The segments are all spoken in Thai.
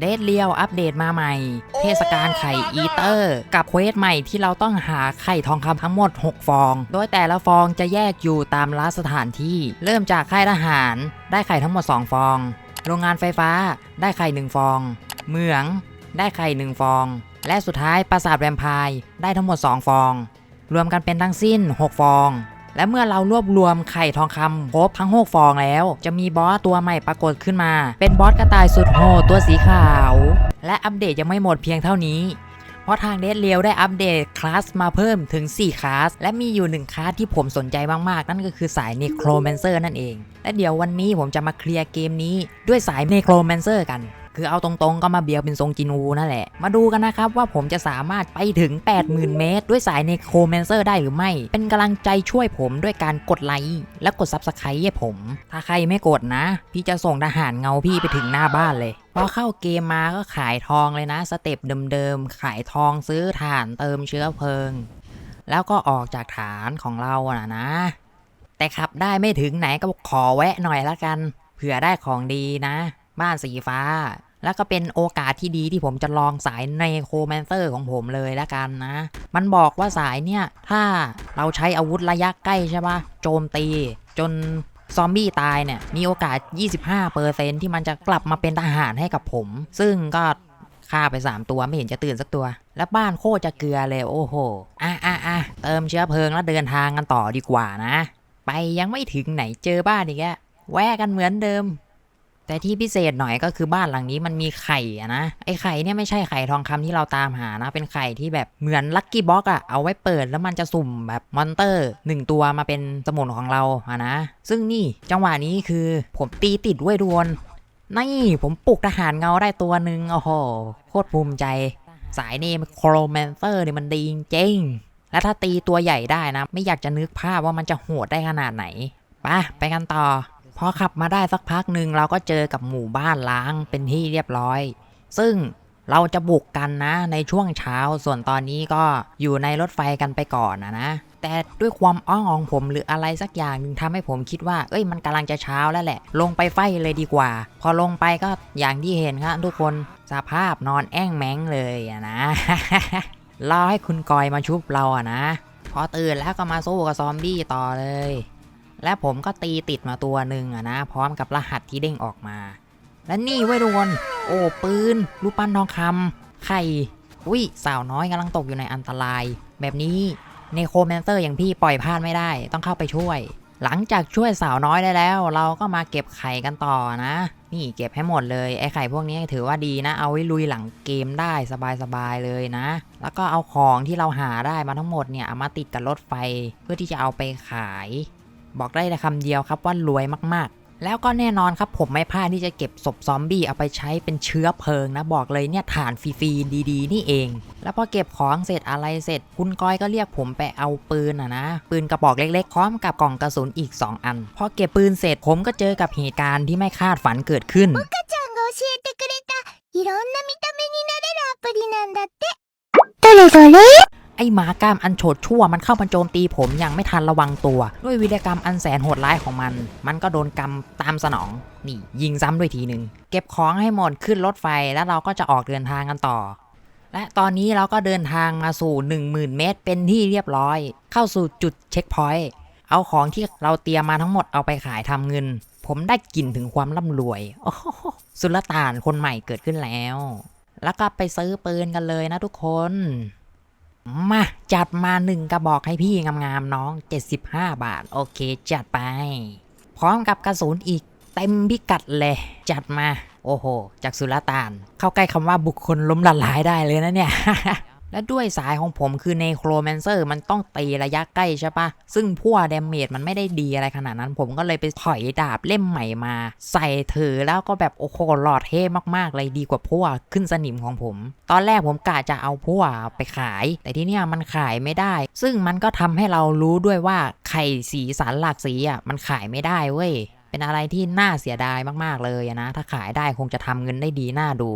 เดทเลียวอัปเดตมาใหม่ เทศกาลไข่อีเตอร์ กับเควสใหม่ที่เราต้องหาไข่ทองคำทั้งหมด 6 ฟอง โดยแต่ละฟองจะแยกอยู่ตามร้านสถานที่ เริ่มจากค่ายทหารได้ไข่ทั้งหมด 2 ฟอง โรงงานไฟฟ้าได้ไข่ 1 ฟอง เหมืองได้ไข่ 1 ฟอง และสุดท้ายปราสาทแวมไพร์ได้ทั้งหมด 2 ฟอง รวมกันเป็นทั้งสิ้น 6 ฟอง และเมื่อเรารวบรวมไข่ทองคำครบทั้ง 6 ฟองแล้ว จะมีบอสตัวใหม่ปรากฏขึ้นมา เป็นบอสกระต่ายสุดโหดตัวสีขาว และอัปเดตยังไม่หมดเพียงเท่านี้เพราะทางเดดเลียวได้อัปเดตคลาสมาเพิ่มถึง 4 คลาส และมีอยู่ 1 คลาสที่ผมสนใจมาก ๆ นั่นก็คือสายเนโครแมนเซอร์นั่นเอง และเดี๋ยววันนี้ผมจะมาเคลียร์เกมนี้ด้วยสายเนโครแมนเซอร์กัน คือเอาตรงๆก็มาเบียวเป็นทรงจินูนั่นแหละ มาดูกันนะครับว่าผมจะสามารถไปถึง 80,000 เมตร ด้วยสายเนโครแมนเซอร์ได้หรือไม่ เป็นกำลังใจช่วยผมด้วยการกดไลค์และกด Subscribe ให้ผม ถ้าใครไม่กดนะ พี่จะส่งทหารเงาพี่ไปถึงหน้าบ้านเลยพอเข้าเกมมาก็ขายทองเลยนะ สเต็ปเดิมๆขายทองซื้อถ่านเติมเชื้อเพลิง แล้วก็ออกจากฐานของเราอะนะ แต่ขับได้ไม่ถึงไหนก็ขอแวะหน่อยละกันเผื่อได้ของดีนะ บ้านสีฟ้า แล้วก็เป็นโอกาสที่ดีที่ผมจะลองสายในโคแมนเซอร์ของผมเลยละกันนะ มันบอกว่าสายเนี่ย ถ้าเราใช้อาวุธระยะใกล้ใช่ปะโจมตี จนซอมบี้ตายเนี่ย มีโอกาส 25%ที่มันจะกลับมาเป็นทหารให้กับผม ซึ่งก็ฆ่าไป 3 ตัวไม่เห็นจะตื่นสักตัว แล้วบ้านโคจะเกลือเลยโอ้โห อะอะอะเติมเชื้อเพลิงแล้วเดินทางกันต่อดีกว่านะ ไปยังไม่ถึงไหนเจอบ้านอีกแกแวะกันเหมือนเดิม แต่ที่พิเศษหน่อยก็คือบ้านหลังนี้มันมีไข่อะนะ ไอไข่เนี่ยไม่ใช่ไข่ทองคำที่เราตามหานะ เป็นไข่ที่แบบเหมือนลัคกี้บ็อกอะเอาไว้เปิดแล้วมันจะสุ่มแบบมอนเตอร์หนึ่งตัวมาเป็นสมุนของเราอะนะ ซึ่งนี่จังหวะนี้คือผมตีติดด้วยดวนนี่ผมปลุกทหารเงาได้ตัวหนึ่งโอ้โหโคตรภูมิใจ สายนี่โครแมนเซอร์เนี่ยมันดีจริงและถ้าตีตัวใหญ่ได้นะ ไม่อยากจะนึกภาพว่ามันจะโหดได้ขนาดไหนไปไปกันต่อ พอขับมาได้สักพักหนึ่งเราก็เจอกับหมู่บ้านล้างเป็นที่เรียบร้อย ซึ่งเราจะบุกกันนะในช่วงเช้าส่วนตอนนี้ก็อยู่ในรถไฟกันไปก่อนนะนะ แต่ด้วยความอ้องของผมหรืออะไรสักอย่างนึงทำให้ผมคิดว่า เอ้ยมันกำลังจะเช้าแล้วแหละ ลงไปไฟเลยดีกว่า พอลงไปก็อย่างที่เห็นครับทุกคนสภาพนอนแอ้งแมงเลยอะนะรอให้คุณกอยมาชุบเราอะนะ พอตื่นแล้วก็มาสู้กับซอมบี้ต่อเลย และผมก็ตีติดมาตัวหนึ่งอะนะ พร้อมกับรหัสที่เด้งออกมา และนี่ไว้ยทุกคนโอ้ปืนรูปปั้นทองคำไข่อุ้ยสาวน้อยกำลังตกอยู่ในอันตราย แบบนี้เนโคแมนเตอร์อย่างพี่ปล่อยพลาดไม่ได้ ต้องเข้าไปช่วย หลังจากช่วยสาวน้อยได้แล้ว เราก็มาเก็บไข่กันต่อนะ นี่เก็บให้หมดเลยไอ้ไข่พวกนี้ถือว่าดีนะ เอาไว้ลุยหลังเกมได้สบายๆเลยนะ แล้วก็เอาของที่เราหาได้มาทั้งหมดเนี่ยเอามาติดกับรถไฟเพื่อที่จะเอาไปขาย บอกได้แต่คำเดียวครับว่ารวยมากๆ แล้วก็แน่นอนครับผมไม่พลาดที่จะเก็บศพซอมบี้เอาไปใช้เป็นเชื้อเพลิงนะ บอกเลยเนี่ยฐานฟรีๆดีๆ นี่เอง แล้วพอเก็บของเสร็จอะไรเสร็จ คุณก้อยก็เรียกผมไปเอาปืนอะนะ ปืนกระบอกเล็กๆ พร้อมกับกล่องกระสุนอีก 2 อัน พอเก็บปืนเสร็จผมก็เจอกับเหตุการณ์ที่ไม่คาดฝันเกิดขึ้น ちゃんが教えてくれたいろんな見た目になれるアプリなんだって。どれどれ ไอ้หมากล้ามอันโฉดชั่วมันเข้ามาโจมตีผมอย่างไม่ทันระวังตัว ด้วยวิธีกรรมอันแสนโหดร้ายของมัน มันก็โดนกรรมตามสนอง นี่ยิงซ้ำด้วยทีหนึ่งเก็บของให้หมดขึ้นรถไฟแล้วเราก็จะออกเดินทางกันต่อ และตอนนี้เราก็เดินทางมาสู่ 10,000 เมตร เป็นที่เรียบร้อย เข้าสู่จุดเช็คพอยต์เอาของที่เราเตรียมมาทั้งหมดเอาไปขายทำเงิน ผมได้กลิ่นถึงความร่ำรวยโอ้สุลต่านคนใหม่เกิดขึ้นแล้ว แล้วก็ไปซื้อปืนกันเลยนะทุกคน มาจัดมาหนึ่งกระบอกให้พี่งามๆน้อง 75 บาท โอเค จัดไป พร้อมกับกระสุนอีกเต็มพิกัดเลย จัดมา โอ้โห จากสุลต่าน เข้าใกล้คำว่าบุคคลล้มละลายได้เลยนะเนี่ย และด้วยสายของผมคือเนโครแมนเซอร์มันต้องตีระยะใกล้ใช่ปะซึ่งพั่วดเมจมันไม่ได้ดีอะไรขนาดนั้น ผมก็เลยไปถอยดาบเล่มใหม่มา ใส่ถือแล้วก็แบบโอ้โหหลอดเท่มากๆเลยดีกว่าพั่วขึ้นสนิมของผม ตอนแรกผมกะจะเอาพั่วไปขาย แต่ที่เนี่ยมันขายไม่ได้ ซึ่งมันก็ทำให้เรารู้ด้วยว่าไข่สีสันหลากสีอะมันขายไม่ได้เว้ยเป็นอะไรที่น่าเสียดายมากๆเลยนะ ถ้าขายได้คงจะทำเงินได้ดีน่าดู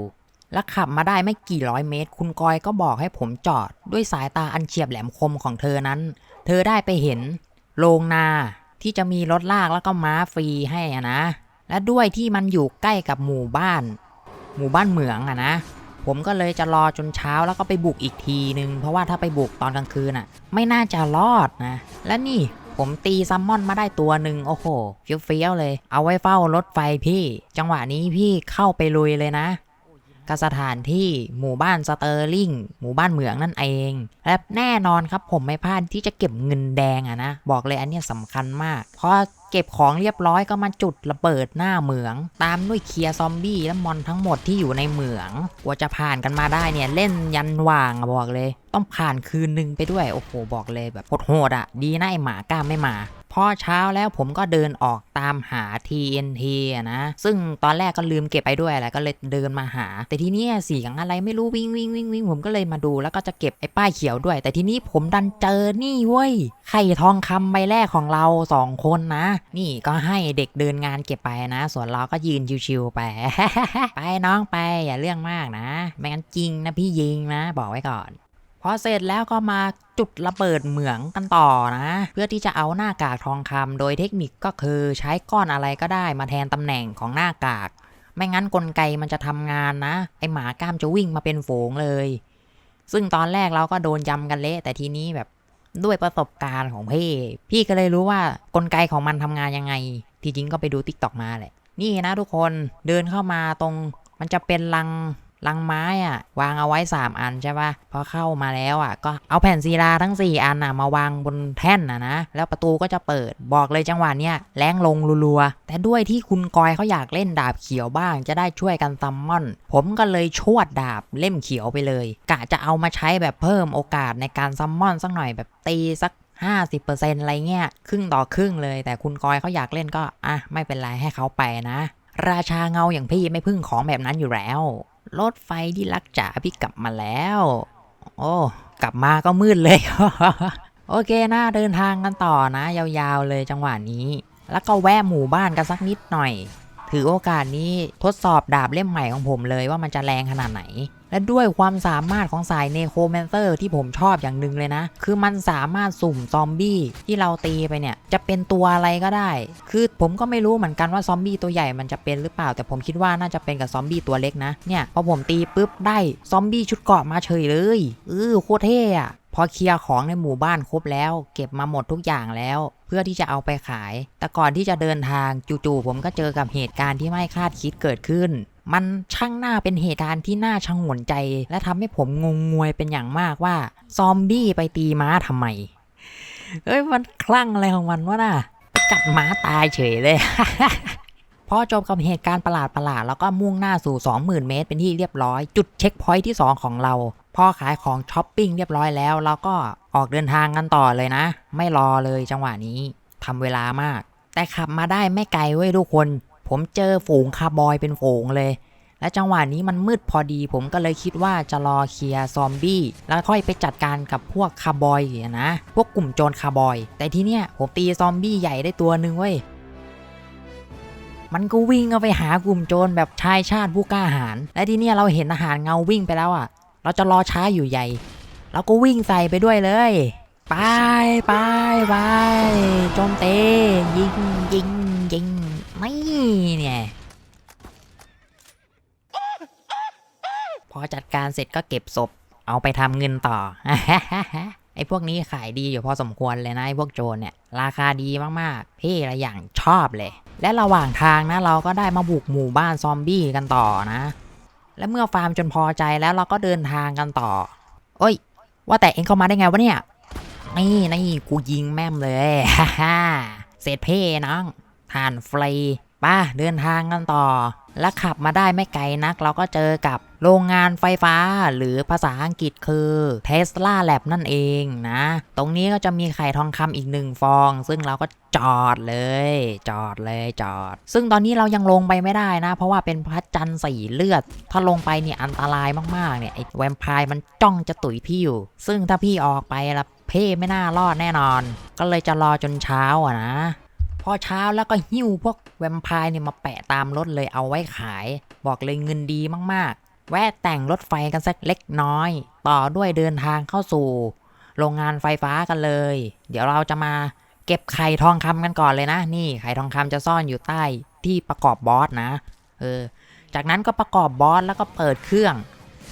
แล้วขับมาได้ไม่กี่ร้อยเมตร คุณกอยก็บอกให้ผมจอด ด้วยสายตาอันเฉียบแหลมคมของเธอนั้น เธอได้ไปเห็น โรงนาที่จะมีรถลากแล้วก็ม้าฟรีให้อะนะ และด้วยที่มันอยู่ใกล้กับหมู่บ้าน หมู่บ้านเหมืองอะนะ ผมก็เลยจะรอจนเช้าแล้วก็ไปบุกอีกทีนึง เพราะว่าถ้าไปบุกตอนกลางคืนอะไม่น่าจะรอดนะ และนี่ผมตีซัมมอนมาได้ตัวหนึ่งโอ้โหเฟี้ยวๆเลย เอาไว้เฝ้ารถไฟพี่ จังหวะนี้พี่เข้าไปลุยเลยนะ กับสถานที่หมู่บ้านสเตอร์ลิงหมู่บ้านเหมืองนั่นเอง และแน่นอนครับผมไม่พลาดที่จะเก็บเงินแดงอะนะ บอกเลยอันเนี้ยสำคัญมาก เพราะเก็บของเรียบร้อยก็มาจุดระเบิดหน้าเหมือง ตามด้วยเคลียร์ซอมบี้และมอนทั้งหมดที่อยู่ในเหมืองกว่าจะผ่านกันมาได้เนี่ยเล่นยันว่างอะบอกเลย ต้องผ่านคืนหนึ่งไปด้วยโอ้โหบอกเลยแบบโหดๆอะดีนะไอหมากล้าไม่มา พอเช้าแล้วผมก็เดินออกตามหา TNT นะ ซึ่งตอนแรกก็ลืมเก็บไปด้วยแหละก็เลยเดินมาหา แต่ทีนี้เสียงอะไรไม่รู้วิ่งวิ่งวิ่งวิ่งผมก็เลยมาดูแล้วก็จะเก็บไอ้ป้ายเขียวด้วย แต่ทีนี้ผมดันเจอนี่เว้ยไข่ทองคำใบแรกของเราสองคนนะ นี่ก็ให้เด็กเดินงานเก็บไปนะ ส่วนเราก็ยืนชิวๆไป ไปน้องไปอย่าเรื่องมากนะ ไม่งั้นจริงนะพี่ยิงนะ บอกไว้ก่อน พอเสร็จแล้วก็มาจุดระเบิดเหมืองกันต่อนะ เพื่อที่จะเอาหน้ากากทองคำโดยเทคนิคก็คือใช้ก้อนอะไรก็ได้มาแทนตำแหน่งของหน้ากาก ไม่งั้นกลไกมันจะทำงานนะ ไอหมากล้ามจะวิ่งมาเป็นฝูงเลย ซึ่งตอนแรกเราก็โดนยำกันเละ แต่ทีนี้แบบด้วยประสบการณ์ของพี่ พี่ก็เลยรู้ว่ากลไกของมันทำงานยังไง ที่จริงก็ไปดูติ๊กตอกมาแหละ นี่นะทุกคนเดินเข้ามาตรงมันจะเป็นลัง ลังไม้อะวางเอาไว้ 3 อันใช่ปะพอเข้ามาแล้วอะ ก็เอาแผ่นซีลาทั้ง 4 อันอะมาวางบนแท่นอะนะ แล้วประตูก็จะเปิดบอกเลยจังหวะเนี้ยแรงลงรัวๆ แต่ด้วยที่คุณกอยเขาอยากเล่นดาบเขียวบ้าง จะได้ช่วยกันซัมมอน ผมก็เลยชวดดาบเล่มเขียวไปเลย กะจะเอามาใช้แบบเพิ่มโอกาสในการซัมมอนสักหน่อยแบบตีสัก50%อะไรเงี้ยครึ่งต่อครึ่งเลย แต่คุณกอยเขาอยากเล่นก็อะไม่เป็นไรให้เขาไปนะ ราชาเงาอย่างพี่ไม่พึ่งของแบบนั้นอยู่แล้ว รถไฟที่รักจ๋าพี่กลับมาแล้ว โอ้ กลับมาก็มืดเลย โอเคนะเดินทางกันต่อนะ ยาวๆเลยจังหวะนี้ แล้วก็แวะหมู่บ้านกันสักนิดหน่อย ถือโอกาสนี้ทดสอบดาบเล่มใหม่ของผมเลยว่ามันจะแรงขนาดไหน และด้วยความสามารถของสายเนโครแมนเซอร์ที่ผมชอบอย่างหนึ่งเลยนะ คือมันสามารถสุ่มซอมบี้ที่เราตีไปเนี่ย จะเป็นตัวอะไรก็ได้ คือผมก็ไม่รู้เหมือนกันว่าซอมบี้ตัวใหญ่มันจะเป็นหรือเปล่า แต่ผมคิดว่าน่าจะเป็นกับซอมบี้ตัวเล็กนะ เนี่ยพอผมตีปุ๊บได้ซอมบี้ชุดเกาะมาเฉยเลยเออโคตรเท่อะพอเคลียร์ของในหมู่บ้านครบแล้ว เก็บมาหมดทุกอย่างแล้ว เพื่อที่จะเอาไปขาย แต่ก่อนที่จะเดินทางจู่ๆผมก็เจอกับเหตุการณ์ที่ไม่คาดคิดเกิดขึ้น มันช่างน่าเป็นเหตุการณ์ที่น่าชงนใจ และทำให้ผมงงงวยเป็นอย่างมากว่า ซอมบี้ไปตีม้าทำไม เอ้ยมันคลั่งอะไรของมันวะน่ะไปกัดม้าตายเฉยเลยพอจบกับเหตุการณ์ประหลาดประหลาดแล้วก็มุ่งหน้าสู่ 20,000 เมตรเป็นที่เรียบร้อย จุดเช็คพอยท์ที่ 2 ของเรา พอขายของช้อปปิ้งเรียบร้อยแล้ว เราก็ออกเดินทางกันต่อเลยนะ ไม่รอเลยจังหวะนี้ทำเวลามาก แต่ขับมาได้ไม่ไกลเว้ยทุกคน ผมเจอฝูงคาร์บอยเป็นฝูงเลย และจังหวะนี้มันมืดพอดี ผมก็เลยคิดว่าจะรอเคลียร์ซอมบี้แล้วค่อยไปจัดการกับพวกคาร์บอยอะนะ พวกกลุ่มโจรคาร์บอย แต่ทีเนี้ยผมตีซอมบี้ใหญ่ได้ตัวหนึ่งเว้ยมันก็วิ่งเอาไปหากลุ่มโจรแบบชายชาติผู้กล้าหาญและทีเนี้ยเราเห็นอาหารเงาวิ่งไปแล้วอะ เราจะรอช้าอยู่ใหญ่ เราก็วิ่งใส่ไปด้วยเลย ไปไปไปโจมเตยิงยิงยิง นี่เนี่ย พอจัดการเสร็จก็เก็บศพ เอาไปทำเงินต่อ ไอ้พวกนี้ขายดีอยู่พอสมควรเลยนะไอ้พวกโจรเนี่ย ราคาดีมากๆ พี่ละอย่างชอบเลย และระหว่างทางนะเราก็ได้มาบุกหมู่บ้านซอมบี้กันต่อนะ และเมื่อฟาร์มจนพอใจแล้วเราก็เดินทางกันต่อเอ้ย ว่าแต่เองเข้ามาได้ไงวะเนี่ย นี่นี่กูยิงแม่มเลย ฮ่าฮ่าเสร็จเพ่น้อง ทานฟรีป่ะเดินทางกันต่อ แล้วขับมาได้ไม่ไกลนัก เราก็เจอกับโรงงานไฟฟ้าหรือภาษาอังกฤษคือ Tesla Lab นั่นเองนะ ตรงนี้ก็จะมีไข่ทองคำอีกหนึ่งฟอง ซึ่งเราก็จอดเลย จอดเลยจอด ซึ่งตอนนี้เรายังลงไปไม่ได้นะ เพราะว่าเป็นพระจันทร์สีเลือด ถ้าลงไปเนี่ยอันตรายมากๆเนี่ยไอ้แวมไพร์มันจ้องจะตุ๋ยพี่อยู่ ซึ่งถ้าพี่ออกไปละเพ่ไม่น่ารอดแน่นอน ก็เลยจะรอจนเช้าอะนะ พอเช้าแล้วก็หิ้วพวกแวมไพร์เนี่ยมาแปะตามรถเลยเอาไว้ขาย บอกเลยเงินดีมากๆ แวะแต่งรถไฟกันสักเล็กน้อย ต่อด้วยเดินทางเข้าสู่ โรงงานไฟฟ้ากันเลย เดี๋ยวเราจะมาเก็บไข่ทองคำกันก่อนเลยนะ นี่ไข่ทองคำจะซ่อนอยู่ใต้ที่ประกอบบอสนะ เออ จากนั้นก็ประกอบบอสแล้วก็เปิดเครื่อง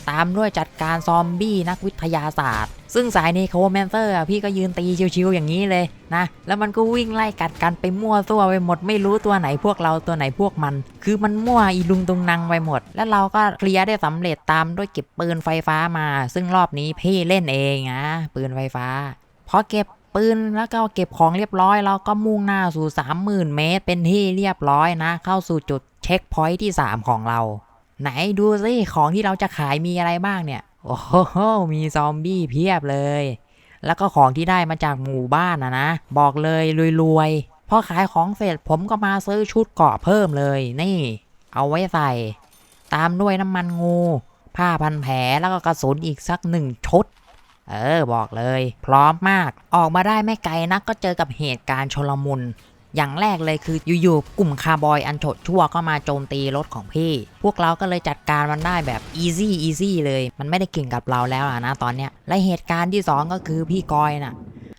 ตามด้วยจัดการซอมบี้นักวิทยาศาสตร์ ซึ่งสายเนโครแมนเตอร์พี่ก็ยืนตีชิวๆอย่างนี้เลยนะ แล้วมันก็วิ่งไล่กัดกันไปมั่วตัวไปหมดไม่รู้ตัวไหนพวกเราตัวไหนพวกมัน คือมันมั่วอีลุงตุงนังไปหมด แล้วเราก็เคลียร์ได้สำเร็จตามด้วยเก็บปืนไฟฟ้ามา ซึ่งรอบนี้พี่เล่นเองนะปืนไฟฟ้าพอเก็บปืนแล้วก็เก็บของเรียบร้อยเราก็มุ่งหน้าสู่ 30,000 เมตร เป็นที่เรียบร้อยนะ เข้าสู่จุดเช็คพอยท์ที่ 3 ของเรา ไหนดูสิของที่เราจะขายมีอะไรบ้างเนี่ย โอ้โห มีซอมบี้เพียบเลย แล้วก็ของที่ได้มาจากหมู่บ้านนะนะ บอกเลยรวยๆ พอขายของเสร็จผมก็มาซื้อชุดเกราะเพิ่มเลย นี่ เอาไว้ใส่ ตามด้วยน้ำมันงู ผ้าพันแผลแล้วก็กระสุนอีกสักหนึ่งชุด เออบอกเลย พร้อมมาก ออกมาได้ไม่ไกลนักก็เจอกับเหตุการณ์ชลมุน อย่างแรกเลยคืออยู่ๆกลุ่มคาร์บอยอันโฉดชั่วก็มาโจมตีรถของพี่ พวกเราก็เลยจัดการมันได้แบบ easy easy เลย มันไม่ได้เก่งกับเราแล้วนะตอนเนี้ย และเหตุการณ์ที่สองก็คือพี่กอยน่ะ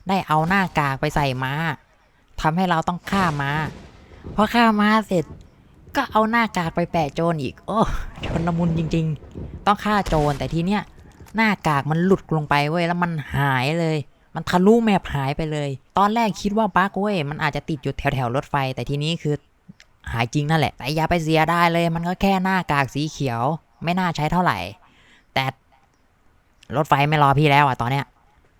ได้เอาหน้ากากไปใส่ม้าทำให้เราต้องฆ่าม้าพอฆ่าม้าเสร็จ ก็เอาหน้ากากไปแปะโจรอีก โอ้ชนละมุนจริง ๆ ต้องฆ่าโจรแต่ทีเนี้ยหน้ากากมันหลุดลงไปเว้ยแล้วมันหายเลย มันทะลุแมพหายไปเลย ตอนแรกคิดว่าบั๊กเว้ยมันอาจจะติดอยู่แถวแถวรถไฟ แต่ทีนี้คือหายจริงนั่นแหละ แต่อย่าไปเสียได้เลย มันก็แค่หน้ากากสีเขียว ไม่น่าใช้เท่าไหร่ แต่รถไฟไม่รอพี่แล้วอะตอนเนี้ย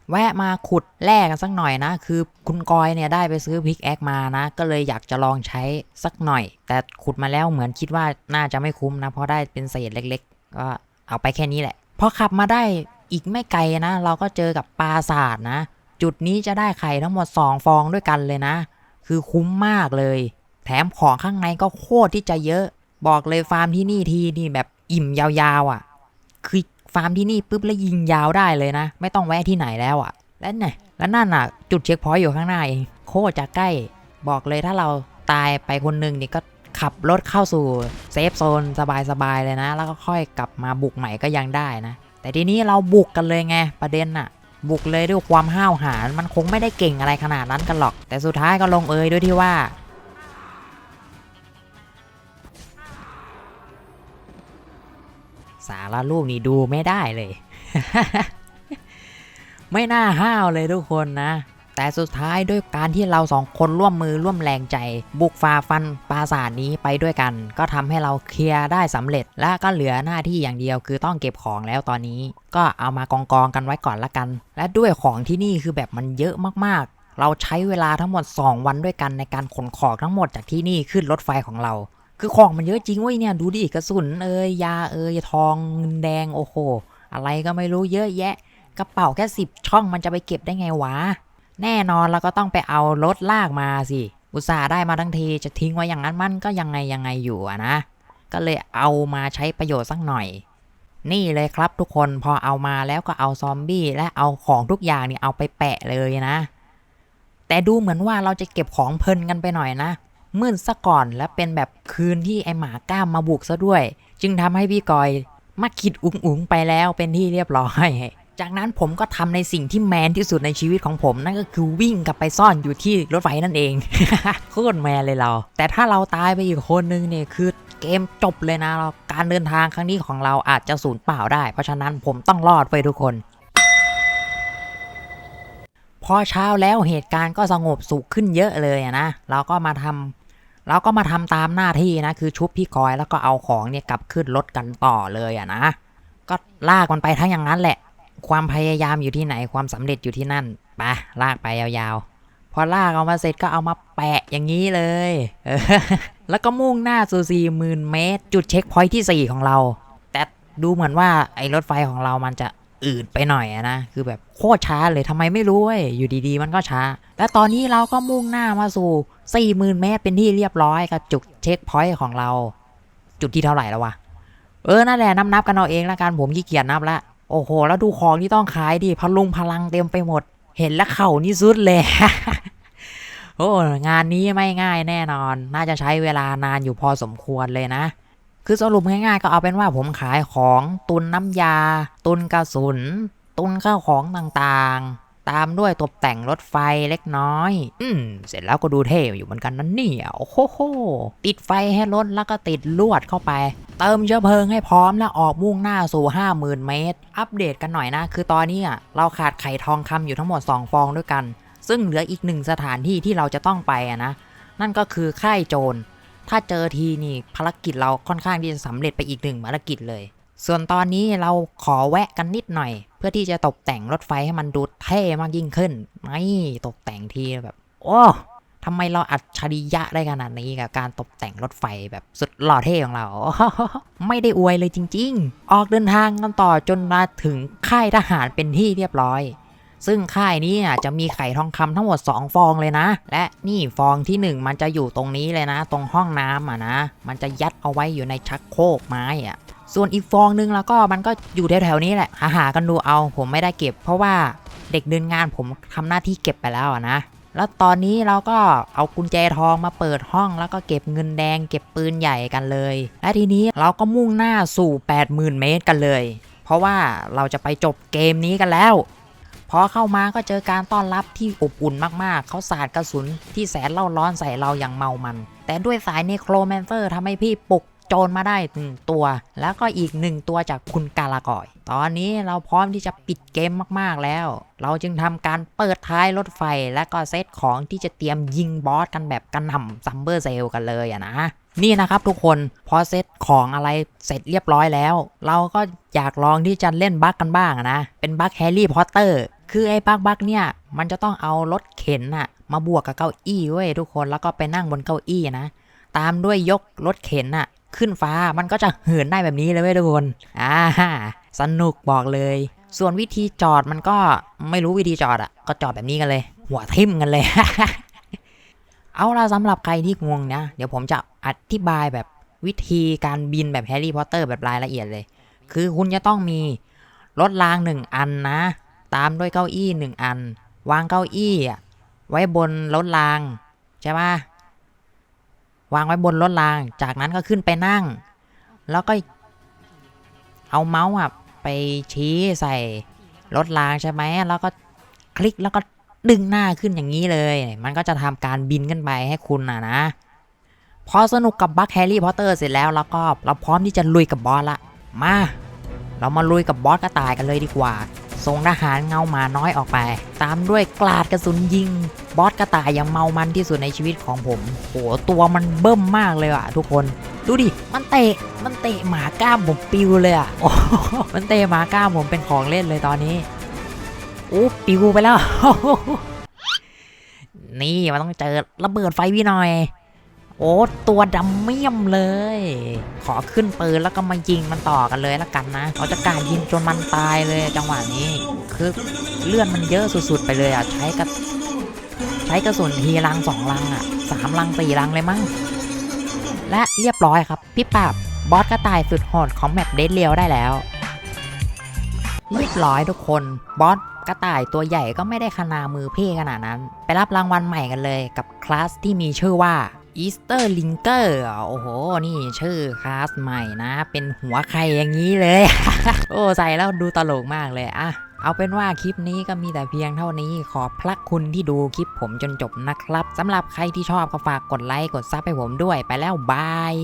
แวะมาขุดแลกกันสักหน่อยนะ คือคุณกอยเนี่ยได้ไปซื้อพิกแอคมานะ ก็เลยอยากจะลองใช้สักหน่อย แต่ขุดมาแล้วเหมือนคิดว่าน่าจะไม่คุ้มนะ เพราะได้เป็นเศษเล็ก ๆ ก็เอาไปแค่นี้แหละ พอขับมาได้อีกไม่ไกลนะ เราก็เจอกับปราสาทนะ จุดนี้จะได้ไข่ทั้งหมด 2 ฟองด้วยกันเลยนะ คือคุ้มมากเลย แถมของข้างในก็โคตรที่จะเยอะ บอกเลยฟาร์มที่นี่ทีนี่แบบอิ่มยาวๆอะ่ะ คือฟาร์มที่นี่ปุ๊บแล้วยิงยาวได้เลยนะ ไม่ต้องแวะที่ไหนแล้วอะ่ะ แล้วเนี่ยแล้วนั่นอะ จุดเช็คพอยต์อยู่ข้างหน้าเองโคตรจะใกล้ บอกเลยถ้าเราตายไปคนหนึ่งนี่ก็ขับรถเข้าสู่เซฟโซนสบายๆเลยนะ แล้วก็ค่อยกลับมาบุกใหม่ก็ยังได้นะ แต่ทีนี้เราบุกกันเลยไงประเด็นน่ะ บุกเลยด้วยความห้าวหาญมันคงไม่ได้เก่งอะไรขนาดนั้นกันหรอก แต่สุดท้ายก็ลงเอยด้วยที่ว่า สารลูกนี่ดูไม่ได้เลย ไม่น่าห้าวเลยทุกคนนะ แต่สุดท้ายด้วยการที่เราสองคนร่วมมือร่วมแรงใจ บุกฝ่าฟันปราสาทนี้ไปด้วยกัน ก็ทำให้เราเคลียร์ได้สำเร็จ และก็เหลือหน้าที่อย่างเดียวคือต้องเก็บของแล้วตอนนี้ ก็เอามากองกองกันไว้ก่อนละกัน และด้วยของที่นี่คือแบบมันเยอะมากๆ เราใช้เวลาทั้งหมด 2 วันด้วยกันในการขนของทั้งหมดจากที่นี่ขึ้นรถไฟของเรา คือของมันเยอะจริงเว้ยเนี่ยดูดิกระสุนเอยยาเอยทองเงินแดงโอ้โหอะไรก็ไม่รู้เยอะแยะ กระเป๋าแค่สิบช่องมันจะไปเก็บได้ไงวะ แน่นอนเราก็ต้องไปเอารถลากมาสิ อุตส่าห์ได้มาทั้งทีจะทิ้งไว้อย่างนั้นมันก็ยังไงยังไงอยู่อะนะ ก็เลยเอามาใช้ประโยชน์สักหน่อย นี่เลยครับทุกคนพอเอามาแล้วก็เอาซอมบี้และเอาของทุกอย่างนี่เอาไปแปะเลยนะ แต่ดูเหมือนว่าเราจะเก็บของเพลินกันไปหน่อยนะมืดซะก่อนและเป็นแบบคืนที่ไอหมาก้ามมาบุกซะด้วย จึงทำให้พี่กอยมาคิดอุ๋งๆไปแล้วเป็นที่เรียบร้อย จากนั้นผมก็ทำในสิ่งที่แมนที่สุดในชีวิตของผม นั่นก็คือวิ่งกลับไปซ่อนอยู่ที่รถไฟนั่นเองโคตรแมนเลยเรา แต่ถ้าเราตายไปอีกคนนึงเนี่ยคือเกมจบเลยนะเราการเดินทางครั้งนี้ของเราอาจจะสูญเปล่าได้ เพราะฉะนั้นผมต้องรอดไปทุกคนพอเช้าแล้วเหตุการณ์ก็สงบสุขขึ้นเยอะเลยนะ เราก็มาทำเราก็มาทำตามหน้าที่นะ คือชุบพี่กอยแล้วก็เอาของเนี่ยกลับขึ้นรถกันต่อเลยอะนะ ก็ลากมันไปทั้งอย่างนั้นแหละ ความพยายามอยู่ที่ไหนความสำเร็จอยู่ที่นั่นไปลากไปยาวๆ พอลากเอามาเสร็จก็เอามาแปะอย่างนี้เลยเออแล้วก็มุ่งหน้าสู่สี่หมื่นเมตร จุดเช็คพอยท์ที่ 4 ของเรา แต่ดูเหมือนว่าไอ้รถไฟของเรามันจะอืดไปหน่อยนะ คือแบบโคตรช้าเลยทำไมไม่รู้เว้ยอยู่ดีๆ มันก็ช้าและตอนนี้เราก็มุ่งหน้ามาสู่ 40,000 เมตรเป็นที่เรียบร้อยกับจุดเช็คพอยต์ของเรา จุดที่เท่าไหร่แล้ววะ เออ นั่นแหละนับนับๆกันเอาเองละกันผมขี้เกียจนับละ โอ้โห แล้วดูของที่ต้องขายดิพลุงพลังเต็มไปหมด เห็นแล้วเข่านี่สุดเลยโอ้งานนี้ไม่ง่ายแน่นอน น่าจะใช้เวลานานอยู่พอสมควรเลยนะ คือสรุปง่ายๆก็เอาเป็นว่าผมขายของตุนน้ำยา ตุนกระสุน ตุนข้าวของต่างๆ ตามด้วยตกแต่งรถไฟเล็กน้อย อืม เสร็จแล้วก็ดูเท่อยู่เหมือนกันนั่นเนี่ยโอ้โหโห ติดไฟให้รถแล้วก็ติดลวดเข้าไป เติมเชื้อเพลิงให้พร้อมแล้วออกมุ่งหน้าสู่ 50,000 เมตร อัปเดตกันหน่อยนะ คือตอนนี้อะเราขาดไข่ทองคำอยู่ทั้งหมด 2 ฟองด้วยกัน ซึ่งเหลืออีกหนึ่งสถานที่ที่เราจะต้องไปอะนะ นั่นก็คือค่ายโจร ถ้าเจอทีนี่ภารกิจเราค่อนข้างที่จะสำเร็จไปอีกหนึ่งภารกิจเลย ส่วนตอนนี้เราขอแวะกันนิดหน่อย เพื่อที่จะตกแต่งรถไฟให้มันดูเท่มากยิ่งขึ้นนี่ตกแต่งทีแบบ โอ้ทำไมเราอัจฉริยะได้ขนาดนี้กับการตกแต่งรถไฟแบบสุดหล่อเท่ของเรา ไม่ได้อวยเลยจริง ๆ ออกเดินทางกันต่อจนมาถึงค่ายทหารเป็นที่เรียบร้อย ซึ่งค่ายนี้อะจะมีไข่ทองคำทั้งหมด 2 ฟองเลยนะ และนี่ฟองทีหนึ่1 มันจะอยู่ตรงนี้เลยนะ ตรงห้องน้ำอะนะ มันจะยัดเอาไว้อยู่ในชักโครกไม้อะ ส่วนอีกฟองนึงแล้วก็มันก็อยู่แถวๆนี้แหละ หาหากันดูเอาผมไม่ได้เก็บ เพราะว่าเด็กเดินงานผมทำหน้าที่เก็บไปแล้วนะ แล้วตอนนี้เราก็เอากุญแจทองมาเปิดห้องแล้วก็เก็บเงินแดง เก็บปืนใหญ่กันเลย และทีนี้เราก็มุ่งหน้าสู่ 80,000 เมตรกันเลย เพราะว่าเราจะไปจบเกมนี้กันแล้วพอเข้ามาก็เจอการต้อนรับที่อบอุ่นมากๆ เขาสาดกระสุนที่แสนเล่าร้อนใส่เราอย่างเมามัน แต่ด้วยสายเนโครแมนเซอร์ทำให้พี่ปลุก โจรมาได้หนึ่งตัว แล้วก็อีกหนึ่งตัวจากคุณกาลากอย ตอนนี้เราพร้อมที่จะปิดเกมมากๆแล้ว เราจึงทำการเปิดท้ายรถไฟและก็เซตของที่จะเตรียมยิงบอสกันแบบกันหน่ำซัมเบอร์เซลกันเลยอะนะนี่นะครับทุกคนพอเซตของอะไรเสร็จเรียบร้อยแล้ว เราก็อยากลองที่จะเล่นบั๊กกันบ้างอะนะ เป็นบั๊กแฮร์รี่พอตเตอร์คือไอ้บั๊กบั๊กเนี่ย มันจะต้องเอารถเข็นอะมาบวกกับเก้าอี้เว้ยทุกคนแล้วก็ไปนั่งบนเก้าอี้นะ ตามด้วยยกรถเข็นอะ ขึ้นฟ้ามันก็จะเหินได้แบบนี้เลยเว้ยทุกคน อ่า สนุกบอกเลย ส่วนวิธีจอดมันก็ไม่รู้วิธีจอดอะก็จอดแบบนี้กันเลย หัวทิ่มกันเลย เอาละสำหรับใครที่งงนะ เดี๋ยวผมจะอธิบายแบบวิธีการบินแบบแฮร์รี่พอตเตอร์แบบรายละเอียดเลย คือคุณจะต้องมีรถรางหนึ่งอันนะ ตามด้วยเก้าอี้หนึ่งอัน วางเก้าอี้ไว้บนรถราง ใช่ปะ วางไว้บนรถราง จากนั้นก็ขึ้นไปนั่ง แล้วก็เอาเมาส์อะไปชี้ใส่รถรางใช่ไหมแล้วก็คลิกแล้วก็ดึงหน้าขึ้นอย่างนี้เลย มันก็จะทำการบินขึ้นไปให้คุณนะนะ พอสนุกกับบัคแฮร์รี่พอตเตอร์เสร็จแล้วแล้วก็เราพร้อมที่จะลุยกับบอสละ มา เรามาลุยกับบอสกระต่ายกันเลยดีกว่าส่งทหารเงาหมาน้อยออกไป ตามด้วยกลาดกระสุนยิง บอสกระต่ายยังเมามันที่สุดในชีวิตของผมโหตัวมันเบิ่มมากเลยอะทุกคน ดูดิ มันเตะ มันเตะหมาก้ามผมปิวเลยอะโอ้มันเตะหมาก้ามผมเป็นของเล่นเลยตอนนี้โอ้ปิวไปแล้ว นี่มันต้องเจอระเบิดไฟพี่หน่อย โอ้ตัวดำเมี่ยมเลย ขอขึ้นปืนแล้วก็มายิงมันต่อกันเลยละกันนะเราจะการยิงจนมันตายเลยจังหวะนี้ คือเลื่อดมันเยอะสุดๆไปเลยอะใช้กระใช้กระสุนทีลังสองลังอะสามลังสี่ลังเลยมั้ง และเรียบร้อยครับ พี่ปราบบอสกระต่ายสุดโหดของแมปเดดเลียวได้แล้ว เรียบร้อยทุกคนบอสกระต่ายตัวใหญ่ก็ไม่ได้ขนามือเพ่ขนาดนั้น ไปรับรางวัลใหม่กันเลยกับคลาสที่มีชื่อว่า Easter Linker โอ้โห นี่ชื่อคลาสใหม่นะ เป็นหัวไข่อย่างนี้เลย โอ้ใส่แล้วดูตลกมากเลยอะ เอาเป็นว่าคลิปนี้ก็มีแต่เพียงเท่านี้ขอบพระคุณที่ดูคลิปผมจนจบนะครับสำหรับใครที่ชอบก็ฝากกดไลค์กดซับให้ผมด้วยไปแล้วบาย